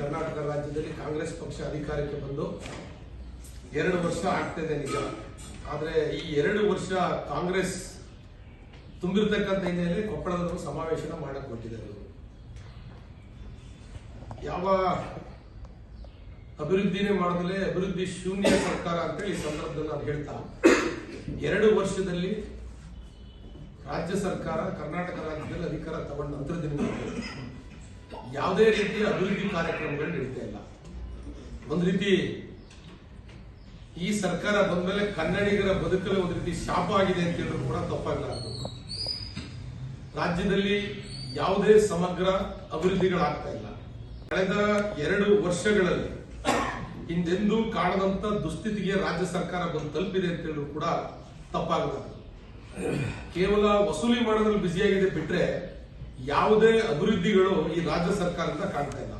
ಕರ್ನಾಟಕ ರಾಜ್ಯದಲ್ಲಿ ಕಾಂಗ್ರೆಸ್ ಪಕ್ಷ ಅಧಿಕಾರಕ್ಕೆ ಬಂದು ಎರಡು ವರ್ಷ ಆಗ್ತಿದೆ ನಿಜ ಆದ್ರೆ ಈ ಎರಡು ವರ್ಷ ಕಾಂಗ್ರೆಸ್ ತುಂಬಿರ್ತಕ್ಕಂಥ ಹಿನ್ನೆಲೆಯಲ್ಲಿ ಕೊಪ್ಪಳದ ಸಮಾವೇಶನ ಮಾಡಕ್ ಕೊಟ್ಟಿದ್ದಾರೆ. ಯಾವ ಅಭಿವೃದ್ಧಿನೇ ಮಾಡದಲೇ ಅಭಿವೃದ್ಧಿ ಶೂನ್ಯ ಸರ್ಕಾರ ಅಂತೇಳಿ ಈ ಸಂದರ್ಭದಲ್ಲಿ ನಾನು ಹೇಳ್ತಾ, ಎರಡು ವರ್ಷದಲ್ಲಿ ರಾಜ್ಯ ಸರ್ಕಾರ ಕರ್ನಾಟಕ ರಾಜ್ಯದಲ್ಲಿ ಅಧಿಕಾರ ತಗೊಂಡ ನಂತರ ಯಾವುದೇ ರೀತಿಯ ಅಭಿವೃದ್ಧಿ ಕಾರ್ಯಕ್ರಮಗಳು ನಡೀತಾ ಇಲ್ಲ. ಒಂದು ರೀತಿ ಈ ಸರ್ಕಾರ ಬಂದ್ಮೇಲೆ ಕನ್ನಡಿಗರ ಬದುಕಲು ಒಂದು ರೀತಿ ಶಾಪ ಆಗಿದೆ ಅಂತ ಹೇಳಿದ್ರು ಕೂಡ ತಪ್ಪಾಗಲಾರದು. ರಾಜ್ಯದಲ್ಲಿ ಯಾವುದೇ ಸಮಗ್ರ ಅಭಿವೃದ್ಧಿಗಳಾಗ್ತಾ ಇಲ್ಲ. ಕಳೆದ ಎರಡು ವರ್ಷಗಳಲ್ಲಿ ಹಿಂದೆಂದೂ ಕಾಣದಂತ ದುಸ್ಥಿತಿಗೆ ರಾಜ್ಯ ಸರ್ಕಾರ ಬಂದು ತಲುಪಿದೆ ಅಂತ ಹೇಳಿದ್ರು ಕೂಡ ತಪ್ಪಾಗಲಾರದು. ಕೇವಲ ವಸೂಲಿ ಮಾಡೋದ್ರಲ್ಲಿ ಬ್ಯುಸಿಯಾಗಿದೆ ಬಿಟ್ರೆ ಯಾವುದೇ ಅಭಿವೃದ್ಧಿಗಳು ಈ ರಾಜ್ಯ ಸರ್ಕಾರದಿಂದ ಕಾಣ್ತಾ ಇಲ್ಲ.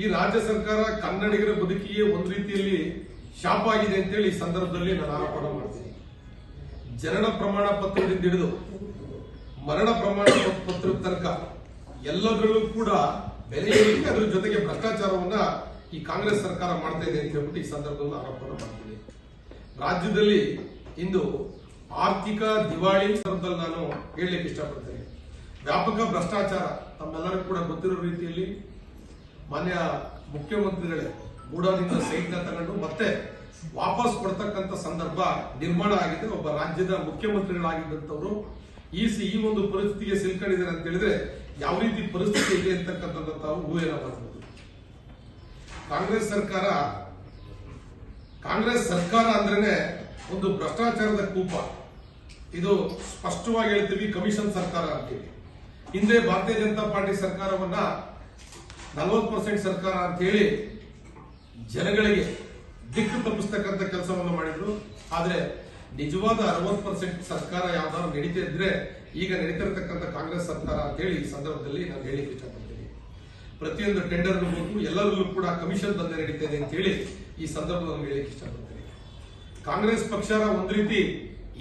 ಈ ರಾಜ್ಯ ಸರ್ಕಾರ ಕನ್ನಡಿಗರ ಬದುಕಿಗೆ ಒಂದು ರೀತಿಯಲ್ಲಿ ಶಾಪ ಆಗಿದೆ ಅಂತೇಳಿ ಈ ಸಂದರ್ಭದಲ್ಲಿ ನಾನು ಆರೋಪ ಮಾಡ್ತೀನಿ. ಜನನ ಪ್ರಮಾಣ ಪತ್ರದಿಂದ ಹಿಡಿದು ಮರಣ ಪ್ರಮಾಣ ಪತ್ರದ ತನಕ ಎಲ್ಲದರಲ್ಲೂ ಕೂಡ ಬೆಲೆ ಏರಿಕೆ, ಅದರ ಜೊತೆಗೆ ಭ್ರಷ್ಟಾಚಾರವನ್ನ ಈ ಕಾಂಗ್ರೆಸ್ ಸರ್ಕಾರ ಮಾಡ್ತಾ ಇದೆ ಅಂತ ಹೇಳ್ಬಿಟ್ಟು ಈ ಸಂದರ್ಭದಲ್ಲಿ ಆರೋಪ ಮಾಡ್ತೀನಿ. ರಾಜ್ಯದಲ್ಲಿ ಇಂದು ಆರ್ಥಿಕ ದಿವಾಳಿ ಸಂದರ್ಭದಲ್ಲಿ ನಾನು ಹೇಳಲಿಕ್ಕೆ ಇಷ್ಟಪಡ್ತೇನೆ. ವ್ಯಾಪಕ ಭ್ರಷ್ಟಾಚಾರ ತಮ್ಮೆಲ್ಲರಿಗೂ ಕೂಡ ಗೊತ್ತಿರೋ ರೀತಿಯಲ್ಲಿ ಮಾನ್ಯ ಮುಖ್ಯಮಂತ್ರಿಗಳೇ ಮೂಡಾದಿಂದ ಸೈಟ್ನ ತಗೊಂಡು ಮತ್ತೆ ವಾಪಸ್ ಕೊಡ್ತಕ್ಕಂಥ ಸಂದರ್ಭ ನಿರ್ಮಾಣ ಆಗಿದೆ ಒಬ್ಬ ರಾಜ್ಯದ ಮುಖ್ಯಮಂತ್ರಿಗಳಾಗಿದ್ದಂಥವ್ರು. ಈ ಸಿ, ಈ ಒಂದು ಪರಿಸ್ಥಿತಿಗೆ ಸಿಲ್ಕೊಂಡಿದ್ದಾರೆ ಅಂತ ಹೇಳಿದ್ರೆ ಯಾವ ರೀತಿ ಪರಿಸ್ಥಿತಿ ಇದೆ ಅಂತಕ್ಕಂಥದ್ದು ತಾವು ಊಹೆನ ಮಾಡಬಹುದು ಕಾಂಗ್ರೆಸ್ ಸರ್ಕಾರ ಕಾಂಗ್ರೆಸ್ ಸರ್ಕಾರ ಅಂದ್ರೇನೆ ಒಂದು ಭ್ರಷ್ಟಾಚಾರದ ಕೂಪ. ಇದು ಸ್ಪಷ್ಟವಾಗಿ ಹೇಳ್ತೀವಿ ಕಮಿಷನ್ ಸರ್ಕಾರ ಅಂತೀವಿ. ಹಿಂದೆ ಭಾರತೀಯ ಜನತಾ ಪಾರ್ಟಿ ಸರ್ಕಾರವನ್ನ ನಲವತ್ತು ಪರ್ಸೆಂಟ್ ಸರ್ಕಾರ ಅಂತ ಹೇಳಿ ಜನಗಳಿಗೆ ದಿಕ್ಕು ತಪ್ಪಿಸ್ತಕ್ಕಂಥ ಕೆಲಸವನ್ನು ಮಾಡಿದ್ರು. ಆದ್ರೆ ನಿಜವಾದ ಅರವತ್ತು ಪರ್ಸೆಂಟ್ ಸರ್ಕಾರ ಯಾವ್ದಾದ್ರು ನಡೀತಾ ಇದ್ರೆ ಈಗ ನಡೀತಿರತಕ್ಕಂಥ ಕಾಂಗ್ರೆಸ್ ಸರ್ಕಾರ ಅಂತ ಹೇಳಿ ಈ ಸಂದರ್ಭದಲ್ಲಿ ನಾನು ಹೇಳಿಕ್ಕೆ ಇಷ್ಟಪಡ್ತೀನಿ ಪ್ರತಿಯೊಂದು ಟೆಂಡರ್ ಹೋಗು, ಎಲ್ಲರಲ್ಲೂ ಕೂಡ ಕಮಿಷನ್ ಬಂದ ನಡೀತಾ ಇದೆ ಅಂತ ಹೇಳಿ ಈ ಸಂದರ್ಭದಲ್ಲಿ ಹೇಳಿಕ್ಕೆ ಇಷ್ಟಪಡ್ತೀನಿ. ಕಾಂಗ್ರೆಸ್ ಪಕ್ಷ ಒಂದು ರೀತಿ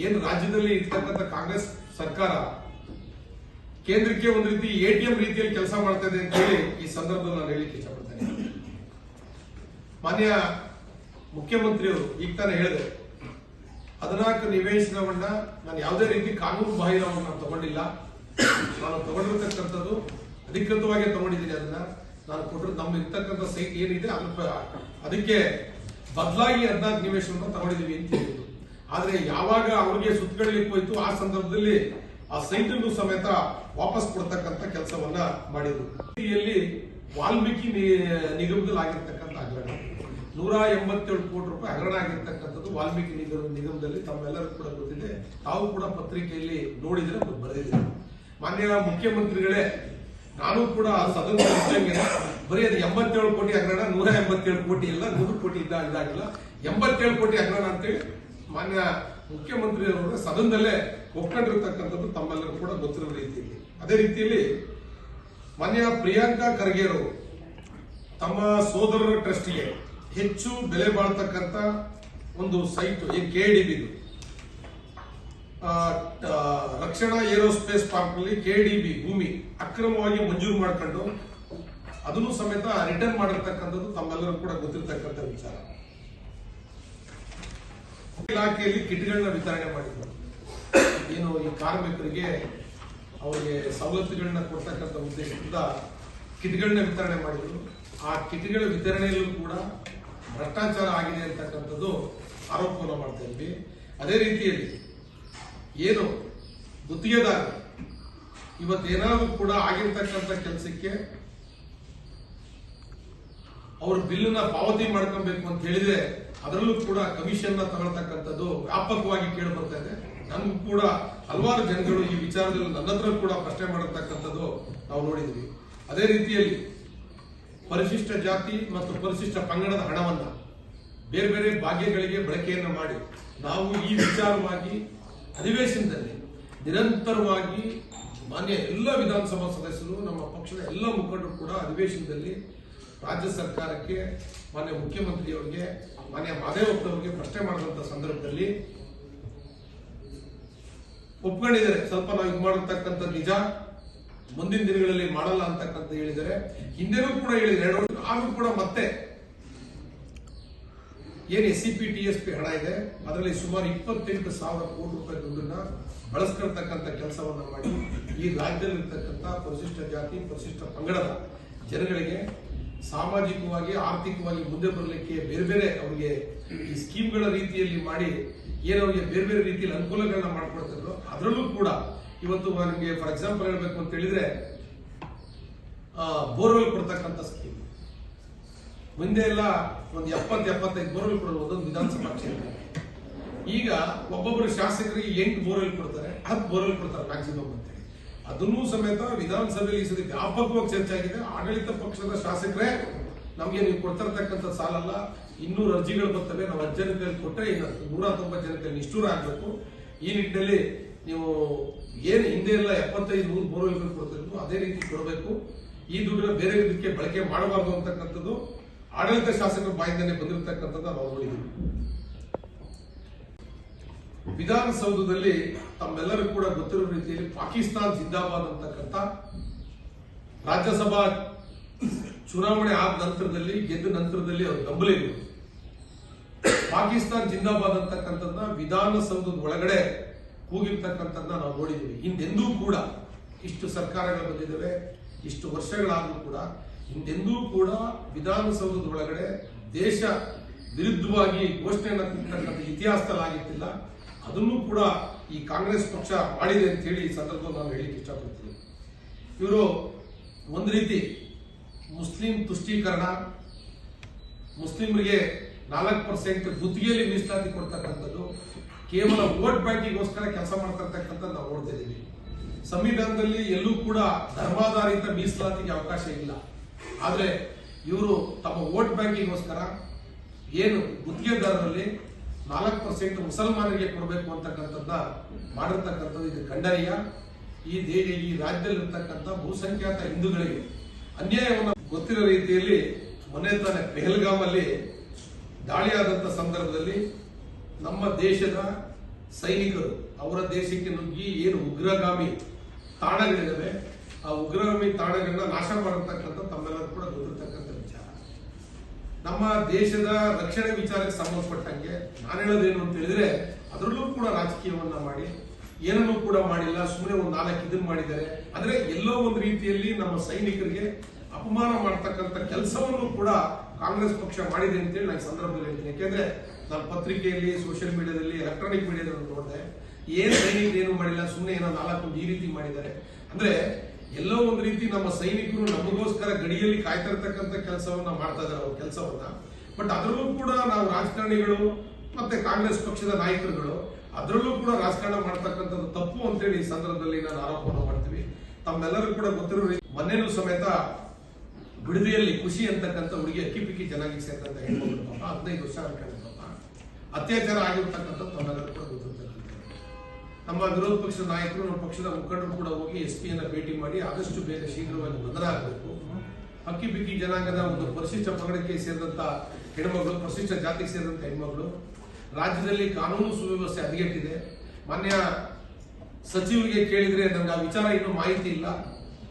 ಏನು ರಾಜ್ಯದಲ್ಲಿ ಇರ್ತಕ್ಕಂಥ ಕಾಂಗ್ರೆಸ್ ಸರ್ಕಾರ ಕೇಂದ್ರಕ್ಕೆ ಒಂದು ರೀತಿ ಎಟಿಎಂ ರೀತಿಯಲ್ಲಿ ಕೆಲಸ ಮಾಡ್ತಾ ಇದೆ ಅಂತ ಹೇಳಿ ಈ ಸಂದರ್ಭದಲ್ಲಿ ನಾನು ಹೇಳಿಕ್ಕೆ ಇಷ್ಟಪಡ್ತೇನೆ. ಮಾನ್ಯ ಮುಖ್ಯಮಂತ್ರಿಯವರು ಈಗ ತಾನೇ ಹೇಳಿದೆ ಹದಿನಾಲ್ಕು ನಿವೇಶನವನ್ನ ನಾನು ಯಾವುದೇ ರೀತಿ ಕಾನೂನು ಬಾಹಿರವನ್ನು ನಾನು ತಗೊಂಡಿಲ್ಲ. ನಾನು ತಗೊಂಡಿರ್ತಕ್ಕಂಥದ್ದು ಅಧಿಕೃತವಾಗಿ ತಗೊಂಡಿದ್ದೀನಿ ಅದನ್ನ. ನಾನು ಕೊಟ್ಟರು ನಮ್ಮ ಇರ್ತಕ್ಕಂಥ ಸೈಟ್ ಏನಿದೆ ಅದಕ್ಕೆ ಬದಲಾಗಿ ಹದಿನಾಲ್ಕು ನಿವೇಶನವನ್ನು ತಗೊಂಡಿದ್ದೀವಿ ಅಂತ ಹೇಳಿದ್ರು. ಆದ್ರೆ ಯಾವಾಗ ಅವ್ರಿಗೆ ಸುತ್ತಕೊಳ್ಳಿಕ್ಕೆ ಹೋಯ್ತು ಆ ಸಂದರ್ಭದಲ್ಲಿ ಆ ಸೈಟ್ ಅನ್ನು ಸಮೇತ ವಾಪಸ್ ಕೊಡ್ತಕ್ಕಂತ ಕೆಲಸವನ್ನ ಮಾಡಿದ್ರು. ವಾಲ್ಮೀಕಿ ನಿಗಮದಲ್ಲಿ ಆಗಿರ್ತಕ್ಕಂಥ ಹಗರಣ. ನೂರ ಎಂಬತ್ತೇಳು ಕೋಟಿ ರೂಪಾಯಿ ಹಗರಣ ಆಗಿರ್ತಕ್ಕಂಥದ್ದು ವಾಲ್ಮೀಕಿ ನಿಗಮ, ನಿಗಮದಲ್ಲಿ ತಮ್ಮೆಲ್ಲರಿಗೂ ಕೂಡ ಗೊತ್ತಿದೆ. ತಾವು ಕೂಡ ಪತ್ರಿಕೆಯಲ್ಲಿ ನೋಡಿದ್ರೆ ಬರೆದಿದೆ. ಮಾನ್ಯ ಮುಖ್ಯಮಂತ್ರಿಗಳೇ, ನಾನು ಕೂಡ ಸದನ ಬರೀ ಅದು ಎಂಬತ್ತೇಳು ಕೋಟಿ ಹಗರಣ, ನೂರ ಎಂಬತ್ತೇಳು ಕೋಟಿ ಇಲ್ಲ, ನೂರು ಕೋಟಿ ಇದ್ದ ಇದಾಗಿಲ್ಲ. ಎಂಬತ್ತೇಳು ಕೋಟಿ ಹಗರಣ ಅಂತೇಳಿ ಮಾನ್ಯ ಮುಖ್ಯಮಂತ್ರಿಯವರು ಸದನದಲ್ಲೇ ಒಪ್ಕೊಂಡಿರ್ತಕ್ಕಂಥದ್ದು ತಮ್ಮೆಲ್ಲರೂ ಕೂಡ ಗೊತ್ತಿರೋ ರೀತಿಯಲ್ಲಿ. ಅದೇ ರೀತಿಯಲ್ಲಿ ಮಾನ್ಯ ಪ್ರಿಯಾಂಕಾ ಖರ್ಗೆ ಅವರು ತಮ್ಮ ಸೋದರರ ಟ್ರಸ್ಟ್ಗೆ ಹೆಚ್ಚು ಬೆಲೆ ಬಾಳ್ತಕ್ಕಂಥ ಒಂದು ಸೈಟ್ ಏನ್ ಕೆ ಡಿ ಬಿದು ರಕ್ಷಣಾ ಏರೋಸ್ಪೇಸ್ ಪಾರ್ಕ್ನಲ್ಲಿ ಕೆ ಡಿ ಬಿ ಭೂಮಿ ಅಕ್ರಮವಾಗಿ ಮಂಜೂರು ಮಾಡ್ಕೊಂಡು ಅದನ್ನು ಸಮೇತ ರಿಟರ್ನ್ ಮಾಡಿರ್ತಕ್ಕಂಥದ್ದು ತಮ್ಮೆಲ್ಲರೂ ಕೂಡ ಗೊತ್ತಿರ್ತಕ್ಕಂಥ ವಿಚಾರ. ಇಲಾಖೆಯಲ್ಲಿ ಕಿಟ್ಗಳನ್ನ ವಿತರಣೆ ಮಾಡಿದ್ರು. ಏನು ಈ ಕಾರ್ಮಿಕರಿಗೆ ಅವರಿಗೆ ಸವಲತ್ತುಗಳನ್ನ ಕೊಡ್ತಕ್ಕಂಥ ಉದ್ದೇಶದಿಂದ ಕಿಟ್ಗಳನ್ನ ವಿತರಣೆ ಮಾಡಿದ್ರು. ಆ ಕಿಟ್ಗಳ ವಿತರಣೆಯಲ್ಲೂ ಕೂಡ ಭ್ರಷ್ಟಾಚಾರ ಆಗಿದೆ ಅಂತಕ್ಕಂಥದ್ದು ಆರೋಪವನ್ನು ಮಾಡ್ತಾ ಇದ್ವಿ. ಅದೇ ರೀತಿಯಲ್ಲಿ ಏನು ಗುತ್ತಿಗೆದಾರ ಇವತ್ತೇನಾದ್ರೂ ಕೂಡ ಆಗಿರ್ತಕ್ಕಂಥ ಕೆಲಸಕ್ಕೆ ಅವ್ರ ಬಿಲ್ಲನ್ನ ಪಾವತಿ ಮಾಡ್ಕೊಬೇಕು ಅಂತ ಹೇಳಿದ್ರೆ ಅದರಲ್ಲೂ ಕೂಡ ಕಮಿಷನ್ನ ತಗೊಳ್ತಕ್ಕಂಥದ್ದು ವ್ಯಾಪಕವಾಗಿ ಕೇಳಿ ಬರ್ತಾ ಇದೆ. ನಮ್ಗೂ ಕೂಡ ಹಲವಾರು ಜನಗಳು ಈ ವಿಚಾರದಲ್ಲಿ ನನ್ನ ಹತ್ರ ಕೂಡ ಪ್ರಶ್ನೆ ಮಾಡತಕ್ಕಂಥದ್ದು ನಾವು ನೋಡಿದ್ವಿ. ಅದೇ ರೀತಿಯಲ್ಲಿ ಪರಿಶಿಷ್ಟ ಜಾತಿ ಮತ್ತು ಪರಿಶಿಷ್ಟ ಪಂಗಡದ ಹಣವನ್ನ ಬೇರೆ ಬೇರೆ ಭಾಗ್ಯಗಳಿಗೆ ಬಳಕೆಯನ್ನು ಮಾಡಿ ನಾವು ಈ ವಿಚಾರವಾಗಿ ಅಧಿವೇಶನದಲ್ಲಿ ನಿರಂತರವಾಗಿ ಮಾನ್ಯ ಎಲ್ಲ ವಿಧಾನಸಭಾ ಸದಸ್ಯರು, ನಮ್ಮ ಪಕ್ಷದ ಎಲ್ಲ ಮುಖಂಡರು ಕೂಡ ಅಧಿವೇಶನದಲ್ಲಿ ರಾಜ್ಯ ಸರ್ಕಾರಕ್ಕೆ, ಮಾನ್ಯ ಮುಖ್ಯಮಂತ್ರಿಯವರಿಗೆ, ಮಾನ್ಯ ಮಾದೇವಪ್ಪನವರಿಗೆ ಪ್ರಶ್ನೆ ಮಾಡಿದಂತ ಸಂದರ್ಭದಲ್ಲಿ ಒಪ್ಕೊಂಡಿದ್ದಾರೆ. ಸ್ವಲ್ಪ ನಾವು ಇದು ಮಾಡಿರ್ತಕ್ಕಂಥ ನಿಜ, ಮುಂದಿನ ದಿನಗಳಲ್ಲಿ ಮಾಡಲ್ಲ ಅಂತಕ್ಕಂಥ ಹೇಳಿದ್ದಾರೆ. ಹಿಂದೆನೂ ಕೂಡ ಹೇಳಿದ್ದಾರೆ ಎರಡು ವರ್ಷ ಆದ್ರೂ ಕೂಡ ಮತ್ತೆ ಏನ್ S C P T S P ಹಣ ಇದೆ. ಅದರಲ್ಲಿ ಸುಮಾರು ಇಪ್ಪತ್ತೆಂಟು ಸಾವಿರ ಕೋಟಿ ರೂಪಾಯಿ ದುಡ್ಡನ್ನ ಬಳಸ್ಕೊಳ್ತಕ್ಕಂಥ ಕೆಲಸವನ್ನು ಮಾಡಿ ಈ ರಾಜ್ಯದಲ್ಲಿರ್ತಕ್ಕಂಥ ಪರಿಶಿಷ್ಟ ಜಾತಿ, ಪರಿಶಿಷ್ಟ ಪಂಗಡದ ಜನಗಳಿಗೆ ಸಾಮಾಜಿಕವಾಗಿ, ಆರ್ಥಿಕವಾಗಿ ಮುಂದೆ ಬರಲಿಕ್ಕೆ ಬೇರೆ ಬೇರೆ ಅವರಿಗೆ ಈ ಸ್ಕೀಮ್ಗಳ ರೀತಿಯಲ್ಲಿ ಮಾಡಿ, ಏನು ಅವರಿಗೆ ಬೇರೆ ಬೇರೆ ರೀತಿಯಲ್ಲಿ ಅನುಕೂಲಗಳನ್ನ ಮಾಡ್ಕೊಡ್ತಿದ್ರು. ಅದರಲ್ಲೂ ಕೂಡ ಇವತ್ತು ನಿಮಗೆ ಫಾರ್ ಎಕ್ಸಾಂಪಲ್ ಹೇಳ್ಬೇಕು ಅಂತ ಹೇಳಿದ್ರೆ ಬೋರ್ವೆಲ್ ಕೊಡ್ತಕ್ಕಂಥ ಸ್ಕೀಮ್. ಮುಂದೆ ಎಲ್ಲ ಒಂದು ಎಪ್ಪತ್ತು ಎಪ್ಪತ್ತೈದು ಬೋರ್ವೆಲ್ ಕೊಡೋದು ಒಂದೊಂದು ವಿಧಾನಸಭಾ ಕ್ಷೇತ್ರ. ಈಗ ಒಬ್ಬೊಬ್ಬರು ಶಾಸಕರಿಗೆ ಎಂಟು ಬೋರ್ವೆಲ್ ಕೊಡ್ತಾರೆ, ಹತ್ತು ಬೋರ್ವೆಲ್ ಕೊಡ್ತಾರೆ ಮ್ಯಾಕ್ಸಿಮಮ್ ಅಂತ. ಅದನ್ನೂ ಸಮೇತ ವಿಧಾನಸಭೆಯಲ್ಲಿ ಈ ಸರಿ ವ್ಯಾಪಕವಾಗಿ ಚರ್ಚೆ ಆಗಿದೆ. ಆಡಳಿತ ಪಕ್ಷದ ಶಾಸಕರೇ, ನಮಗೆ ನೀವು ಕೊಡ್ತಿರ್ತಕ್ಕಂಥ ಸಾಲಲ್ಲ. ಇನ್ನೂರು ಅರ್ಜಿಗಳು ಬರ್ತವೆ. ನಾವು ಹತ್ತು ಜನ ಕೊಟ್ಟರೆ ನೂರ ತೊಂಬತ್ತು ಜನ ಕೈಲಿ ನಿಷ್ಠೂರ ಆಗಬೇಕು. ಈ ನಿಟ್ಟಿನಲ್ಲಿ ನೀವು ಏನು ಹಿಂದೆ ಎಲ್ಲ ಎಪ್ಪತ್ತೈದು ನೂರು ಬೋರ್ವೆಲ್ಗಳು ಕೊಡ್ತಿದ್ರು ಅದೇ ರೀತಿ ಕೊಡಬೇಕು. ಈ ದುಡ್ಡನ್ನ ಬೇರೆ ಇದಕ್ಕೆ ಬಳಕೆ ಮಾಡಬಾರ್ದು ಅಂತಕ್ಕಂಥದ್ದು ಆಡಳಿತ ಶಾಸಕರ ಬಾಯಿಂದನೇ ಬಂದಿರತಕ್ಕಂಥದ್ದು ನಾವು ನೋಡಿದ್ದೀವಿ. ವಿಧಾನಸೌಧದಲ್ಲಿ ತಮ್ಮೆಲ್ಲರೂ ಕೂಡ ಗೊತ್ತಿರೋ ರೀತಿಯಲ್ಲಿ ಪಾಕಿಸ್ತಾನ್ ಜಿಂದಾಬಾದ್ ಅಂತಕ್ಕಂಥ ರಾಜ್ಯಸಭಾ ಚುನಾವಣೆ ಆದ ನಂತರದಲ್ಲಿ, ಗೆದ್ದ ನಂತರದಲ್ಲಿ ಅವ್ರ ಬೆಂಬಲಿಗರು ಪಾಕಿಸ್ತಾನ್ ಜಿಂದಾಬಾದ್ ಅಂತಕ್ಕಂಥದ್ದನ್ನ ವಿಧಾನಸೌಧದ ಒಳಗಡೆ ಕೂಗಿರ್ತಕ್ಕಂಥದ್ದನ್ನ ನಾವು ನೋಡಿದ್ದೀವಿ ಹಿಂದೆಂದೂ ಕೂಡ ಇಷ್ಟು ಸರ್ಕಾರಗಳು ಬಂದಿದ್ದಾವೆ, ಇಷ್ಟು ವರ್ಷಗಳಾದರೂ ಕೂಡ ಹಿಂದೆಂದೂ ಕೂಡ ವಿಧಾನಸೌಧದ ಒಳಗಡೆ ದೇಶ ವಿರುದ್ಧವಾಗಿ ಘೋಷಣೆಯನ್ನು ಇತಿಹಾಸದಲ್ಲಿ ಆಗಿತ್ತಿಲ್ಲ ಅದನ್ನು ಕೂಡ ಈ ಕಾಂಗ್ರೆಸ್ ಪಕ್ಷ ಮಾಡಿದೆ ಅಂತ ಹೇಳಿ ಈ ಸಂದರ್ಭದಲ್ಲಿ ನಾನು ಹೇಳಿಕ್ಕೆ ಇಷ್ಟಪಡ್ತೀನಿ. ಇವರು ಒಂದು ರೀತಿ ಮುಸ್ಲಿಂ ತುಷ್ಟೀಕರಣ, ಮುಸ್ಲಿಮರಿಗೆ ನಾಲ್ಕು ಪರ್ಸೆಂಟ್ ಗುತ್ತಿಗೆಯಲ್ಲಿ ಮೀಸಲಾತಿ ಕೊಡ್ತಕ್ಕಂಥದ್ದು, ಕೇವಲ ವೋಟ್ ಬ್ಯಾಂಕಿಗೋಸ್ಕರ ಕೆಲಸ ಮಾಡ್ತಿರ್ತಕ್ಕಂಥದ್ದು ನಾವು ನೋಡ್ತಾ ಇದ್ದೀವಿ. ಸಂವಿಧಾನದಲ್ಲಿ ಎಲ್ಲೂ ಕೂಡ ಧರ್ಮಾಧಾರಿತ ಮೀಸಲಾತಿಗೆ ಅವಕಾಶ ಇಲ್ಲ. ಆದರೆ ಇವರು ತಮ್ಮ ವೋಟ್ ಬ್ಯಾಂಕಿಗೋಸ್ಕರ ಏನು ಗುತ್ತಿಗೆದಾರರಲ್ಲಿ ನಾಲ್ಕು ಪರ್ಸೆಂಟ್ ಮುಸಲ್ಮಾನರಿಗೆ ಕೊಡಬೇಕು ಅಂತಕ್ಕಂಥದ್ದ ಮಾಡಿರ್ತಕ್ಕಂಥದ್ದು ಇದು ಖಂಡನೀಯ. ಈ ದೇಶ ಈ ರಾಜ್ಯದಲ್ಲಿರ್ತಕ್ಕಂಥ ಬಹುಸಂಖ್ಯಾತ ಹಿಂದೂಗಳಿಗೆ ಅನ್ಯಾಯವನ್ನು ಗೊತ್ತಿರೋ ರೀತಿಯಲ್ಲಿ ಮೊನ್ನೆ ತಾನೇ ಪೆಹಲ್ಗಾಮ್ ಅಲ್ಲಿ ದಾಳಿಯಾದಂತ ಸಂದರ್ಭದಲ್ಲಿ ನಮ್ಮ ದೇಶದ ಸೈನಿಕರು, ಅವರ ದೇಶಕ್ಕೆ ನುಗ್ಗಿ ಏನು ಉಗ್ರಗಾಮಿ ತಾಣಗಳಿದಾವೆ ಆ ಉಗ್ರಗಾಮಿ ತಾಣಗಳನ್ನ ನಾಶ ಮಾಡಿರ್ತಕ್ಕಂಥ ತಮ್ಮೆಲ್ಲರೂ ಕೂಡ ಗೊತ್ತಿರ್ತಕ್ಕಂಥ ನಮ್ಮ ದೇಶದ ರಕ್ಷಣೆ ವಿಚಾರಕ್ಕೆ ಸಂಬಂಧಪಟ್ಟಂಗೆ ನಾನು ಹೇಳೋದೇನು ಅಂತ ಹೇಳಿದ್ರೆ, ಅದರಲ್ಲೂ ಕೂಡ ರಾಜಕೀಯವನ್ನ ಮಾಡಿ, ಏನನ್ನೂ ಕೂಡ ಮಾಡಿಲ್ಲ ಸುಮ್ಮನೆ ಒಂದು ನಾಲ್ಕು ಇದನ್ನ ಮಾಡಿದ್ದಾರೆ. ಅಂದ್ರೆ ಎಲ್ಲೋ ಒಂದು ರೀತಿಯಲ್ಲಿ ನಮ್ಮ ಸೈನಿಕರಿಗೆ ಅಪಮಾನ ಮಾಡ್ತಕ್ಕಂಥ ಕೆಲಸವನ್ನು ಕೂಡ ಕಾಂಗ್ರೆಸ್ ಪಕ್ಷ ಮಾಡಿದೆ ಅಂತೇಳಿ ನಾನು ಸಂದರ್ಭದಲ್ಲಿ ಹೇಳ್ತೀನಿ. ಯಾಕೆಂದ್ರೆ ನಾನು ಪತ್ರಿಕೆಯಲ್ಲಿ ಸೋಷಿಯಲ್ ಮೀಡಿಯಾದಲ್ಲಿ ಎಲೆಕ್ಟ್ರಾನಿಕ್ ಮೀಡಿಯಾದಲ್ಲಿ ನೋಡಿದೆ. ಏನ್ ಸೈನಿಕ ಏನು ಮಾಡಿಲ್ಲ ಸುಮ್ಮನೆ ಏನೋ ನಾಲ್ಕು ಈ ರೀತಿ ಮಾಡಿದ್ದಾರೆ. ಅಂದ್ರೆ ಎಲ್ಲೋ ಒಂದು ರೀತಿ ನಮ್ಮ ಸೈನಿಕರು ನಮಗೋಸ್ಕರ ಗಡಿಯಲ್ಲಿ ಕಾಯ್ತಾ ಇರ್ತಕ್ಕಂಥ ಕೆಲಸವನ್ನ ಮಾಡ್ತಾ ಇದ್ದಾರೆ ಅವ್ರ ಕೆಲಸವನ್ನ. ಬಟ್ ಅದರಲ್ಲೂ ಕೂಡ ನಾವು ರಾಜಕಾರಣಿಗಳು ಮತ್ತೆ ಕಾಂಗ್ರೆಸ್ ಪಕ್ಷದ ನಾಯಕರುಗಳು, ಅದರಲ್ಲೂ ಕೂಡ ರಾಜಕಾರಣ ಮಾಡ್ತಕ್ಕಂಥದ್ದು ತಪ್ಪು ಅಂತೇಳಿ ಈ ಸಂದರ್ಭದಲ್ಲಿ ನಾನು ಆರೋಪವನ್ನು ಮಾಡ್ತೀವಿ. ತಮ್ಮೆಲ್ಲರೂ ಕೂಡ ಗೊತ್ತಿರೋ ಮೊನ್ನೆನೂ ಸಮೇತ ಬಿಡದಿಯಲ್ಲಿ ಖುಷಿ ಅಂತಕ್ಕಂಥ ಹುಡುಗಿ ಅಕ್ಕಿ ಪಿಕ್ಕಿ ಚೆನ್ನಾಗಿ ಸೇರ್ತಂತ ಹೇಳ್ಬೋದು ಹದಿನೈದು ವರ್ಷ ಅತ್ಯಾಚಾರ ಆಗಿರ್ತಕ್ಕಂಥ ತಮ್ಮೆಲ್ಲರೂ ಕೂಡ ಗೊತ್ತಿರ್ತಕ್ಕಂಥದ್ದು ನಮ್ಮ ವಿರೋಧ ಪಕ್ಷದ ನಾಯಕರು, ನಮ್ಮ ಪಕ್ಷದ ಮುಖಂಡರು ಕೂಡ ಹೋಗಿ ಎಸ್ ಪಿಯನ್ನ ಭೇಟಿ ಮಾಡಿ ಆದಷ್ಟು ಬೇಗ ಶೀಘ್ರವಾಗಿ ಬದಲಾಗಬೇಕು ಆಗಬೇಕು ಅಕ್ಕಿ ಬಿಕ್ಕಿ ಜನಾಂಗದ ಒಂದು ಪರಿಶಿಷ್ಟ ಪಂಗಡಕ್ಕೆ ಸೇರಿದಂತ ಹೆಣ್ಮಗಳು ಪರಿಶಿಷ್ಟ ಜಾತಿಗೆ ಸೇರಿದಂತ ಹೆಣ್ಮಗಳು ರಾಜ್ಯದಲ್ಲಿ ಕಾನೂನು ಸುವ್ಯವಸ್ಥೆ ಹದಗೆಟ್ಟಿದೆ. ಮಾನ್ಯ ಸಚಿವರಿಗೆ ಕೇಳಿದ್ರೆ ನಮ್ಗೆ ಆ ವಿಚಾರ ಇನ್ನೂ ಮಾಹಿತಿ ಇಲ್ಲ.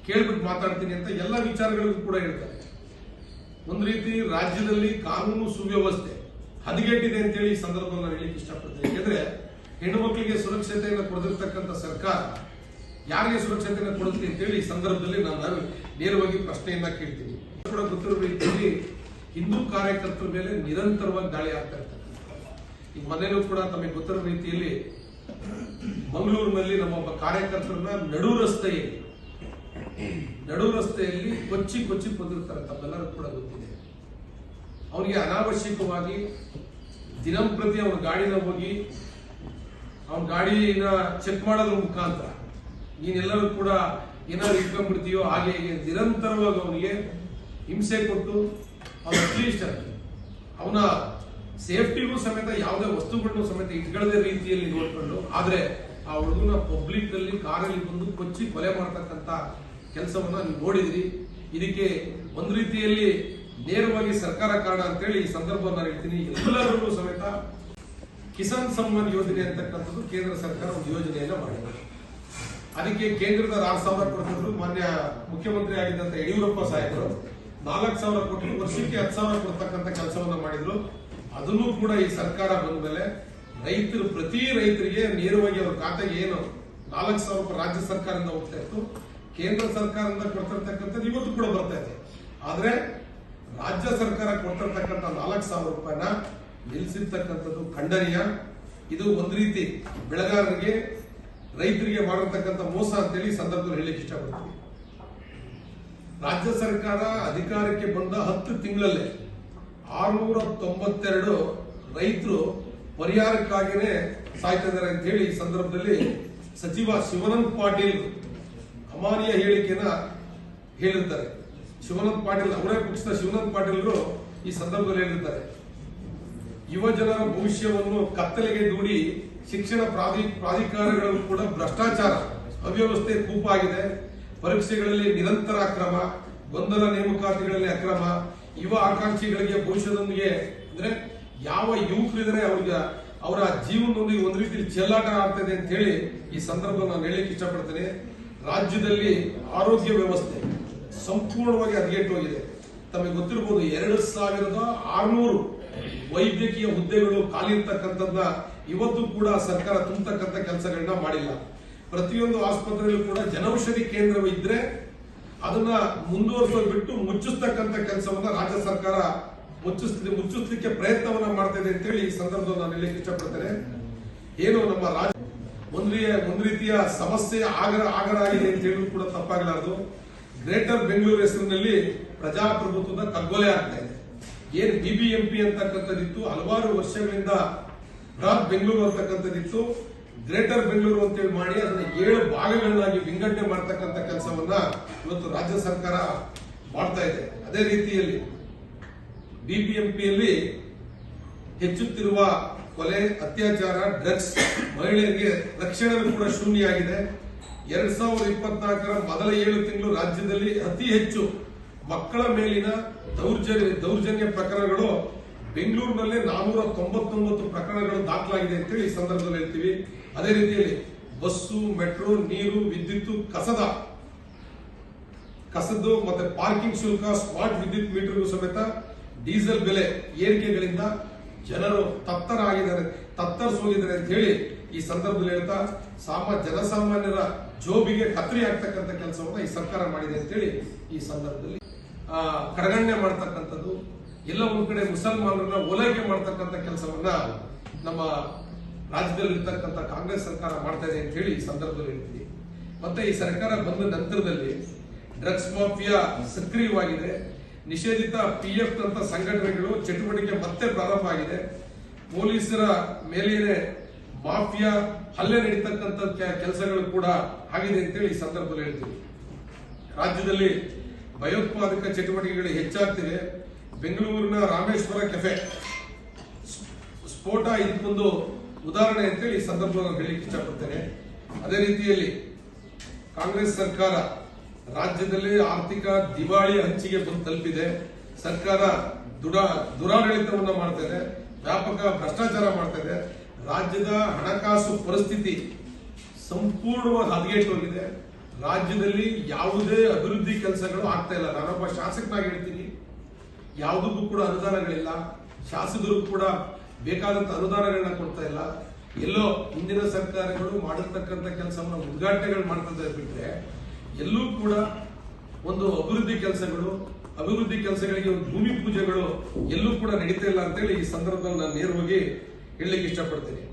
ಕೇಳ್ಬಿಟ್ಟು ಮಾತಾಡ್ತೀನಿ ಅಂತ ಎಲ್ಲ ವಿಚಾರಗಳಿಗೂ ಕೂಡ ಹೇಳ್ತಾರೆ. ಒಂದು ರೀತಿ ರಾಜ್ಯದಲ್ಲಿ ಕಾನೂನು ಸುವ್ಯವಸ್ಥೆ ಹದಗೆಟ್ಟಿದೆ ಅಂತೇಳಿ ಈ ಸಂದರ್ಭದಲ್ಲಿ ಹೇಳಿಕ್ಕೆ ಇಷ್ಟಪಡ್ತೀನಿ. ಯಾಕೆಂದ್ರೆ ಹೆಣ್ಣು ಮಕ್ಕಳಿಗೆ ಸುರಕ್ಷತೆಯನ್ನು ಕೊಡದಿರ್ತಕ್ಕಂಥ ಸರ್ಕಾರ ಯಾರಿಗೆ ಸುರಕ್ಷತೆಯನ್ನು ಕೊಡುತ್ತೆ ಅಂತೇಳಿ ಈ ಸಂದರ್ಭದಲ್ಲಿ ನಾನು ನೇರವಾಗಿ ಪ್ರಶ್ನೆಯನ್ನ ಕೇಳ್ತೀನಿ. ಕೂಡ ಗೊತ್ತಿರೋ ರೀತಿಯಲ್ಲಿ ಹಿಂದೂ ಕಾರ್ಯಕರ್ತರ ಮೇಲೆ ನಿರಂತರವಾಗಿ ದಾಳಿ ಆಗ್ತಾ ಇರ್ತಕ್ಕಂಥ ಈ ಮನೇಲೂ ಕೂಡ ತಮಗೆ ಗೊತ್ತಿರೋ ರೀತಿಯಲ್ಲಿ ಮಂಗಳೂರಿನಲ್ಲಿ ನಮ್ಮ ಒಬ್ಬ ಕಾರ್ಯಕರ್ತರನ್ನ ನಡು ರಸ್ತೆಯಲ್ಲಿ ನಡು ರಸ್ತೆಯಲ್ಲಿ ಕೊಚ್ಚಿ ಕೊಚ್ಚಿ ಬಂದಿರ್ತಾರೆ ತಮ್ಮೆಲ್ಲರೂ ಕೂಡ ಗೊತ್ತಿದೆ. ಅವರಿಗೆ ಅನಾವಶ್ಯಕವಾಗಿ ದಿನಂಪ್ರತಿ ಅವ್ರ ಗಾಡಿನ ಹೋಗಿ ಅವನ ಗಾಡಿನ ಚೆಕ್ ಮಾಡೋದ್ರ ಮುಖಾಂತರ ನೀನೆಲ್ಲರೂ ಕೂಡ ಏನಾದ್ರು ಇಟ್ಕೊಂಡ್ಬಿಡ್ತೀಯೋ ಹಾಗೆ ಹೀಗೆ ನಿರಂತರವಾಗಿ ಅವನಿಗೆ ಹಿಂಸೆ ಕೊಟ್ಟು ಅವನ ಅಟ್ಲೀಸ್ಟ್ ಅವನ ಸೇಫ್ಟಿಗೂ ಸಮೇತ ಯಾವುದೇ ವಸ್ತುಗಳನ್ನು ಸಮೇತ ಇಟ್ಕೊಳ್ಳದೆ ರೀತಿಯಲ್ಲಿ ನೋಡ್ಕೊಂಡು, ಆದ್ರೆ ಆ ಹುಡುಗನ ಪಬ್ಲಿಕ್ನಲ್ಲಿ ಕಾರಲ್ಲಿ ಬಂದು ಕೊಚ್ಚಿ ಕೊಲೆ ಮಾಡತಕ್ಕಂತ ಕೆಲಸವನ್ನ ನೀವು ನೋಡಿದ್ರಿ. ಇದಕ್ಕೆ ಒಂದು ರೀತಿಯಲ್ಲಿ ನೇರವಾಗಿ ಸರ್ಕಾರ ಕಾರಣ ಅಂತೇಳಿ ಈ ಸಂದರ್ಭ ನಾನು ಹೇಳ್ತೀನಿ. ಎಲ್ಲರಿಗೂ ಸಮೇತ ಕಿಸಾನ್ ಸಮ್ಮಾನ್ ಯೋಜನೆ ಅಂತಕ್ಕಂಥದ್ದು ಕೇಂದ್ರ ಸರ್ಕಾರ ಒಂದು ಯೋಜನೆಯನ್ನ ಮಾಡಿದೆ. ಅದಕ್ಕೆ ಕೇಂದ್ರದ ಆರು ಸಾವಿರ ಕೊಡ್ತಿದ್ರು. ಮಾನ್ಯ ಮುಖ್ಯಮಂತ್ರಿ ಆಗಿದ್ದಂತ ಯಡಿಯೂರಪ್ಪ ಸಾಹೇಬರು ನಾಲ್ಕು ಸಾವಿರ ಕೊಟ್ಟು ವರ್ಷಕ್ಕೆ ಹತ್ತು ಸಾವಿರ ಕೊಡ್ತಕ್ಕಂಥ ಕೆಲಸವನ್ನ ಮಾಡಿದ್ರು. ಅದನ್ನು ಕೂಡ ಈ ಸರ್ಕಾರ ಬಂದ ಮೇಲೆ ರೈತರು, ಪ್ರತಿ ರೈತರಿಗೆ ನೇರವಾಗಿ ಅವರ ಖಾತೆಗೆ ಏನು ನಾಲ್ಕು ಸಾವಿರ ರೂಪಾಯಿ ರಾಜ್ಯ ಸರ್ಕಾರದಿಂದ ಹೋಗ್ತಾ ಇತ್ತು. ಕೇಂದ್ರ ಸರ್ಕಾರದಿಂದ ಕೊಡ್ತಿರ್ತಕ್ಕಂಥದ್ದು ಇವತ್ತು ಕೂಡ ಬರ್ತಾ ಇದೆ. ಆದ್ರೆ ರಾಜ್ಯ ಸರ್ಕಾರ ಕೊಡ್ತಿರ್ತಕ್ಕಂಥ ನಾಲ್ಕು ಸಾವಿರ ರೂಪಾಯಿನ ನಿಲ್ಲಿಸಿರ್ತಕ್ಕಂಥದ್ದು ಖಂಡನೀಯ. ಇದು ಒಂದು ರೀತಿ ಬೆಳೆಗಾರರಿಗೆ, ರೈತರಿಗೆ ಮಾಡಿರ್ತಕ್ಕಂಥ ಮೋಸ ಅಂತೇಳಿ ಸಂದರ್ಭದಲ್ಲಿ ಹೇಳಲಿಕ್ಕೆ ಇಷ್ಟಪಡ್ತೀವಿ ರಾಜ್ಯ ಸರ್ಕಾರ ಅಧಿಕಾರಕ್ಕೆ ಬಂದ ಹತ್ತು ತಿಂಗಳಲ್ಲೇ ಆರುನೂರ ತೊಂಬತ್ತೆರಡು ರೈತರು ಪರಿಹಾರಕ್ಕಾಗಿನೇ ಸಾಯ್ತಿದ್ದಾರೆ ಅಂತ ಹೇಳಿ ಸಂದರ್ಭದಲ್ಲಿ ಸಚಿವ ಶಿವನಂದ್ ಪಾಟೀಲ್ ಅಮಾನಿಯ ಹೇಳಿಕೆಯನ್ನ ಹೇಳಿರ್ತಾರೆ. ಶಿವನಂದ್ ಪಾಟೀಲ್ ಅವರೇ ಪಕ್ಷದ ಶಿವನಂದ್ ಪಾಟೀಲ್ರು ಈ ಸಂದರ್ಭದಲ್ಲಿ ಹೇಳಿರ್ತಾರೆ. ಯುವ ಜನರ ಭವಿಷ್ಯವನ್ನು ಕತ್ತಲೆಗೆ ದೂಡಿ ಶಿಕ್ಷಣ ಪ್ರಾಧಿ ಪ್ರಾಧಿಕಾರಗಳು ಕೂಡ ಭ್ರಷ್ಟಾಚಾರ ಅವ್ಯವಸ್ಥೆ ಕೂಪಾಗಿದೆ. ಪರೀಕ್ಷೆಗಳಲ್ಲಿ ನಿರಂತರ ಅಕ್ರಮ, ಗೊಂದಲ ನೇಮಕಾತಿಗಳಲ್ಲಿ ಅಕ್ರಮ, ಯುವ ಆಕಾಂಕ್ಷಿಗಳಿಗೆ ಭವಿಷ್ಯದೊಂದಿಗೆ ಅಂದ್ರೆ ಯಾವ ಯುವಕರಿದ್ರೆ ಅವ್ರಿಗೆ ಅವರ ಜೀವನದೊಂದಿಗೆ ಒಂದು ರೀತಿಯಲ್ಲಿ ಚೆಲ್ಲಾಟ ಆಗ್ತದೆ ಅಂತ ಹೇಳಿ ಈ ಸಂದರ್ಭ ನಾನು ಹೇಳಲಿಕ್ಕೆ ಇಷ್ಟಪಡ್ತೇನೆ. ರಾಜ್ಯದಲ್ಲಿ ಆರೋಗ್ಯ ವ್ಯವಸ್ಥೆ ಸಂಪೂರ್ಣವಾಗಿ ಹದಗೆಟ್ಟು ಹೋಗಿದೆ. ತಮಗೆ ಗೊತ್ತಿರಬಹುದು ಎರಡು ಸಾವಿರದ ಆರ್ನೂರು ವೈದ್ಯಕೀಯ ಹುದ್ದೆಗಳು ಖಾಲಿ ಇರ್ತಕ್ಕಂಥದ್ನ ಇವತ್ತು ಕೂಡ ಸರ್ಕಾರ ತುಂಬತಕ್ಕಂಥ ಕೆಲಸಗಳನ್ನ ಮಾಡಿಲ್ಲ. ಪ್ರತಿಯೊಂದು ಆಸ್ಪತ್ರೆಯಲ್ಲೂ ಕೂಡ ಜನೌಷಧಿ ಕೇಂದ್ರವಿದ್ರೆ ಅದನ್ನ ಮುಂದುವರಿಸೋದು ಬಿಟ್ಟು ಮುಚ್ಚಿಸ್ತಕ್ಕಂಥ ಕೆಲಸವನ್ನ ರಾಜ್ಯ ಸರ್ಕಾರ ಮುಚ್ಚಿಸ್ತಿದೆ ಮುಚ್ಚಿಸ್ಲಿಕ್ಕೆ ಪ್ರಯತ್ನವನ್ನ ಮಾಡ್ತಾ ಇದೆ ಅಂತೇಳಿ ಈ ಸಂದರ್ಭದಲ್ಲಿ ನಾನು ಹೇಳಿ ಇಷ್ಟಪಡ್ತೇನೆ. ಏನು ನಮ್ಮ ರಾಜ್ಯ ಒಂದು ರೀತಿಯ ಸಮಸ್ಯೆ ಆಗರ ಆಗರ ಆಗಿದೆ ಅಂತ ಹೇಳಿದ್ರು ಕೂಡ ತಪ್ಪಾಗಲಾರದು. ಗ್ರೇಟರ್ ಬೆಂಗಳೂರು ಹೆಸರಿನಲ್ಲಿ ಪ್ರಜಾಪ್ರಭುತ್ವದ ಕಗ್ಗೊಲೆ ಆಗ್ತಾ ಇದೆ. ಏನ್ ಪಿ ಅಂತಕ್ಕಂಥದ್ದಿತ್ತು, ಹಲವಾರು ವರ್ಷಗಳಿಂದ ಬೃಹತ್ ಬೆಂಗಳೂರು ಅಂತಕ್ಕಂಥದ್ದಿತ್ತು. ಗ್ರೇಟರ್ ಬೆಂಗಳೂರು ಅಂತೇಳಿ ಮಾಡಿ ಅದನ್ನ ಏಳು ಭಾಗಗಳನ್ನಾಗಿ ವಿಂಗಡಣೆ ಮಾಡ್ತಕ್ಕಂಥ ಕೆಲಸವನ್ನ ಇವತ್ತು ರಾಜ್ಯ ಸರ್ಕಾರ ಮಾಡ್ತಾ ಇದೆ. ಅದೇ ರೀತಿಯಲ್ಲಿ ಬಿಬಿಎಂಪಿಯಲ್ಲಿ ಹೆಚ್ಚುತ್ತಿರುವ ಕೊಲೆ, ಅತ್ಯಾಚಾರ, ಡ್ರಗ್ಸ್ ಮಹಿಳೆಯರಿಗೆ ರಕ್ಷಣೆ ಕೂಡ ಶೂನ್ಯ ಆಗಿದೆ. ಎರಡ್ ಸಾವಿರದ ಇಪ್ಪತ್ನಾಲ್ಕರ ಮೊದಲ ಏಳು ತಿಂಗಳು ರಾಜ್ಯದಲ್ಲಿ ಅತಿ ಹೆಚ್ಚು ಮಕ್ಕಳ ಮೇಲಿನ ದೌರ್ಜನ್ಯ ದೌರ್ಜನ್ಯ ಪ್ರಕರಣಗಳು ಬೆಂಗಳೂರಿನಲ್ಲೇ ನಾನೂರ ತೊಂಬತ್ತೊಂಬತ್ತು ಪ್ರಕರಣಗಳು ದಾಖಲಾಗಿದೆ ಅಂತೇಳಿ ಈ ಸಂದರ್ಭದಲ್ಲಿ ಹೇಳ್ತೀವಿ. ಅದೇ ರೀತಿಯಲ್ಲಿ ಬಸ್ಸು, ಮೆಟ್ರೋ, ನೀರು ವಿದ್ಯುತ್ ಕಸದ, ಕಸದ್ದು ಮತ್ತೆ ಪಾರ್ಕಿಂಗ್ ಶುಲ್ಕ, ಸ್ಮಾರ್ಟ್ ವಿದ್ಯುತ್ ಮೀಟರ್ ಸಮೇತ ಡೀಸೆಲ್ ಬೆಲೆ ಏರಿಕೆಗಳಿಂದ ಜನರು ತತ್ತರಾಗಿದ್ದಾರೆ, ತತ್ತರಿಸೋಗಿದ್ದಾರೆ ಅಂತ ಹೇಳಿ ಈ ಸಂದರ್ಭದಲ್ಲಿ ಹೇಳ್ತಾ, ಸಾಮ, ಜನಸಾಮಾನ್ಯರ ಜೋಬಿಗೆ ಕತ್ತರಿ ಆಗ್ತಕ್ಕಂಥ ಕೆಲಸವನ್ನ ಈ ಸರ್ಕಾರ ಮಾಡಿದೆ ಅಂತ ಹೇಳಿ ಈ ಸಂದರ್ಭದಲ್ಲಿ ಆ, ಕಡೆಗಣನೆ ಮಾಡ್ತಕ್ಕಂಥದ್ದು ಎಲ್ಲ ಒಂದು ಕಡೆ ಮುಸಲ್ಮಾನರನ್ನ ಓಲೈಕೆ ಮಾಡ್ತಕ್ಕಂಥ ಕೆಲಸವನ್ನ ನಮ್ಮ ರಾಜ್ಯದಲ್ಲಿರ್ತಕ್ಕಂಥ ಕಾಂಗ್ರೆಸ್ ಸರ್ಕಾರ ಮಾಡ್ತಾ ಇದೆ ಅಂತ ಹೇಳಿ ಸಂದರ್ಭದಲ್ಲಿ ಹೇಳ್ತೀವಿ ಮತ್ತೆ ಈ ಸರ್ಕಾರ ಬಂದ ನಂತರದಲ್ಲಿ ಡ್ರಗ್ಸ್ ಮಾಫಿಯಾ ಸಕ್ರಿಯವಾಗಿದೆ. ನಿಷೇಧಿತ ಪಿ ಎಫ್ ಅಂತ ಸಂಘಟನೆಗಳು ಚಟುವಟಿಕೆ ಮತ್ತೆ ಪ್ರಾರಂಭ ಆಗಿದೆ. ಪೊಲೀಸರ ಮೇಲೇನೆ ಮಾಫಿಯಾ ಹಲ್ಲೆ ನಡೀತಕ್ಕಂಥ ಕೆಲಸಗಳು ಕೂಡ ಆಗಿದೆ ಅಂತೇಳಿ ಈ ಸಂದರ್ಭದಲ್ಲಿ ಹೇಳ್ತೀವಿ ರಾಜ್ಯದಲ್ಲಿ ಭಯೋತ್ಪಾದಕ ಚಟುವಟಿಕೆಗಳು ಹೆಚ್ಚಾಗ್ತಿವೆ. ಬೆಂಗಳೂರಿನ ರಾಮೇಶ್ವರ ಕೆಫೆ. ಸ್ಫೋಟ ಇದಕ್ಕೊಂದು ಉದಾಹರಣೆ ಅಂತೇಳಿ ಈ ಸಂದರ್ಭವನ್ನು ಹೇಳಲಿಕ್ಕೆ ಇಷ್ಟಪಡ್ತೇನೆ. ಅದೇ ರೀತಿಯಲ್ಲಿ ಕಾಂಗ್ರೆಸ್ ಸರ್ಕಾರ ರಾಜ್ಯದಲ್ಲಿ ಆರ್ಥಿಕ ದಿವಾಳಿ ಹಂಚಿಗೆ ಬಂದು ತಲುಪಿದೆ. ಸರ್ಕಾರ ದುರಾಡಳಿತವನ್ನು ದುರಾಡಳಿತವನ್ನ ಮಾಡ್ತಾ ವ್ಯಾಪಕ ಭ್ರಷ್ಟಾಚಾರ ಮಾಡ್ತಾ ರಾಜ್ಯದ ಹಣಕಾಸು ಪರಿಸ್ಥಿತಿ ಸಂಪೂರ್ಣವಾಗಿ ಹದಗೆಟ್ಟು ಹೋಗಿದೆ. ರಾಜ್ಯದಲ್ಲಿ ಯಾವುದೇ ಅಭಿವೃದ್ಧಿ ಕೆಲಸಗಳು ಆಗ್ತಾ ಇಲ್ಲ. ನಾನೊಬ್ಬ ಶಾಸಕನಾಗಿ ಹೇಳ್ತೀನಿ. ಯಾವುದಕ್ಕೂ ಕೂಡ ಅನುದಾನಗಳಿಲ್ಲ. ಶಾಸಕರು ಕೂಡ ಬೇಕಾದಂತ ಅನುದಾನಗಳನ್ನ ಕೊಡ್ತಾ ಇಲ್ಲ. ಎಲ್ಲೋ ಹಿಂದಿನ ಸರ್ಕಾರಗಳು ಮಾಡಿರ್ತಕ್ಕಂಥ ಕೆಲಸವನ್ನು ಉದ್ಘಾಟನೆಗಳು ಮಾಡ್ತಾ ಬಿಟ್ರೆ ಎಲ್ಲೂ ಕೂಡ ಒಂದು ಅಭಿವೃದ್ಧಿ ಕೆಲಸಗಳು, ಅಭಿವೃದ್ಧಿ ಕೆಲಸಗಳಿಗೆ ಒಂದು ಭೂಮಿ ಪೂಜೆಗಳು ಎಲ್ಲೂ ಕೂಡ ನಡೀತಾ ಇಲ್ಲ ಅಂತೇಳಿ ಈ ಸಂದರ್ಭದಲ್ಲಿ ನಾನು ನೇರವಾಗಿ ಹೇಳಲಿಕ್ಕೆ ಇಷ್ಟಪಡ್ತೀನಿ.